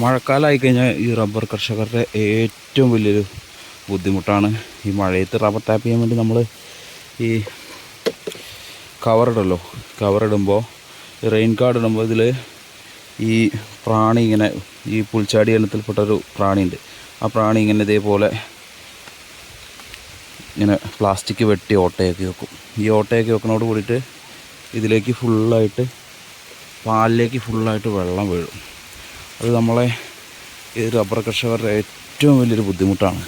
മഴക്കാലമായി കഴിഞ്ഞാൽ ഈ റബ്ബർ കർഷകരുടെ ഏറ്റവും വലിയൊരു ബുദ്ധിമുട്ടാണ്. ഈ മഴയത്ത് റബ്ബർ ടാപ്പ് ചെയ്യാൻ വേണ്ടി നമ്മൾ ഈ കവറിടല്ലോ. കവറിടുമ്പോൾ റെയിൻ കാർഡ് ഇടുമ്പോൾ ഇതിൽ ഈ പ്രാണി ഇങ്ങനെ ഈ പുൽച്ചാടി ഇനത്തിൽപ്പെട്ടൊരു പ്രാണിയുണ്ട്. ആ പ്രാണി ഇങ്ങനെ ഇതേപോലെ ഇങ്ങനെ പ്ലാസ്റ്റിക് വെട്ടി ഓട്ടയൊക്കെ വെക്കും. ഈ ഓട്ടയൊക്കെ വെക്കുന്നതോട് കൂടിയിട്ട് ഇതിലേക്ക് ഫുള്ളായിട്ട് പാലിലേക്ക് ഫുള്ളായിട്ട് വെള്ളം വീഴും. അത് നമ്മളെ ഈ റബ്ബർ കർഷകരുടെ ഏറ്റവും വലിയൊരു ബുദ്ധിമുട്ടാണ്.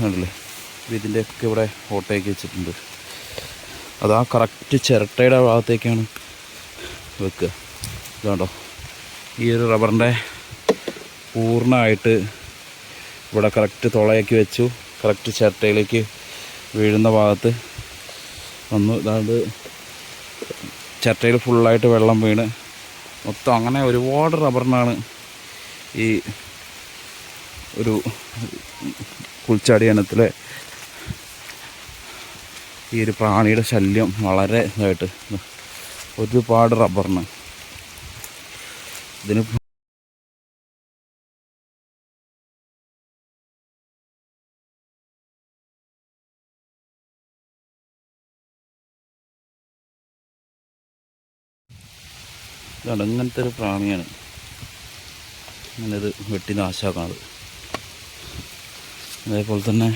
കണ്ടില്ലേ? ഇതിന്റെയൊക്കെ ഇവിടെ ഓട്ടയാക്കി വെച്ചിട്ടുണ്ട്. അത് ആ കറക്റ്റ് ചിരട്ടയുടെ ഭാഗത്തേക്കാണ് വെക്കുക. ഇതുണ്ടോ? ഈ ഒരു റബ്ബറിന്റെ പൂർണമായിട്ട് ഇവിടെ കറക്റ്റ് തുളയാക്കി വെച്ചു. കറക്റ്റ് ചിരട്ടയിലേക്ക് വീഴുന്ന ഭാഗത്ത് വന്നു. ഇതാണ്ട് ചിരട്ടയിൽ ഫുള്ളായിട്ട് വെള്ളം വീണ് മൊത്തം അങ്ങനെ ഒരുപാട് റബ്ബറിനാണ് ഈ ഒരു കുളിച്ചാടി ഈ ഒരു പ്രാണിയുടെ ശല്യം വളരെ ഇതായിട്ട്. ഒരുപാട് റബ്ബറിന്. ഇതിന് ഇതാണ് ഇങ്ങനത്തെ ഒരു പ്രാണിയാണ്. അങ്ങനെ ഇത് വെട്ടി നാശമാക്കുന്നത് അതേപോലെ തന്നെ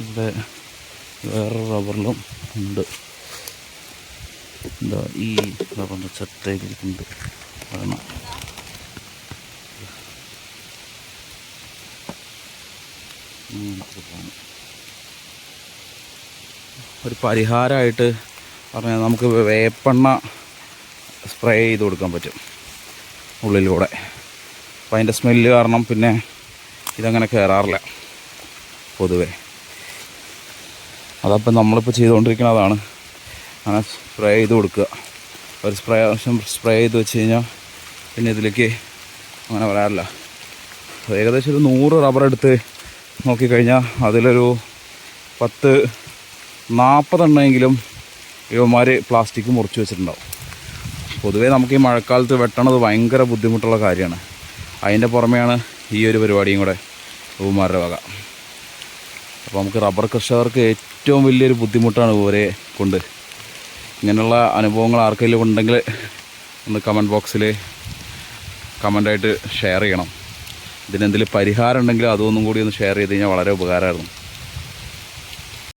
ഇവിടെ വേറെ റബ്ബറിലും ഉണ്ട്. എന്താ ഈ റബ്ബറിന്റെ ചട്ടയിലിരിക്കുന്നുണ്ട് കാരണം ഇങ്ങനത്തെ ഒരു പരിഹാരമായിട്ട് പറഞ്ഞാൽ നമുക്ക് വേപ്പെണ്ണ സ്പ്രേ ചെയ്ത് കൊടുക്കാൻ പറ്റും ഉള്ളിലൂടെ. അപ്പം അതിന്റെ സ്മെല്ല് കാരണം പിന്നെ ഇതങ്ങനെ കയറാറില്ല പൊതുവേ. അതപ്പം നമ്മളിപ്പോൾ ചെയ്തുകൊണ്ടിരിക്കുന്നതാണ്. അങ്ങനെ സ്പ്രേ ചെയ്ത് കൊടുക്കുക. ഒരു സ്പ്രേ ആവശ്യം സ്പ്രേ ചെയ്ത് വെച്ച് കഴിഞ്ഞാൽ പിന്നെ ഇതിലേക്ക് അങ്ങനെ വരാറില്ല. ഏകദേശം ഒരു നൂറ് റബ്ബർ എടുത്ത് നോക്കിക്കഴിഞ്ഞാൽ അതിലൊരു പത്ത് നാൽപ്പതെണ്ണമെങ്കിലും ഇവന്മാർ പ്ലാസ്റ്റിക് മുറിച്ച് വെച്ചിട്ടുണ്ടാവും. പൊതുവേ നമുക്ക് ഈ മഴക്കാലത്ത് വെട്ടണത് ഭയങ്കര ബുദ്ധിമുട്ടുള്ള കാര്യമാണ്. അതിന്റെ പുറമെയാണ് ഈ ഒരു പരിപാടിയും കൂടെ ഇവന്മാരുടെ വക. അപ്പോൾ നമുക്ക് റബ്ബർ കർഷകർക്ക് ഏറ്റവും വലിയൊരു ബുദ്ധിമുട്ടാണ് ഇവരെ കൊണ്ട്. ഇങ്ങനെയുള്ള അനുഭവങ്ങൾ ആർക്കെങ്കിലും ഉണ്ടെങ്കിൽ ഒന്ന് കമന്റ് ബോക്സിൽ കമന്റായിട്ട് ഷെയർ ചെയ്യണം. ഇതിനെന്തെങ്കിലും പരിഹാരം ഉണ്ടെങ്കിൽ അതൊന്നും കൂടി ഒന്ന് ഷെയർ ചെയ്ത് കഴിഞ്ഞാൽ വളരെ ഉപകാരമായിരുന്നു.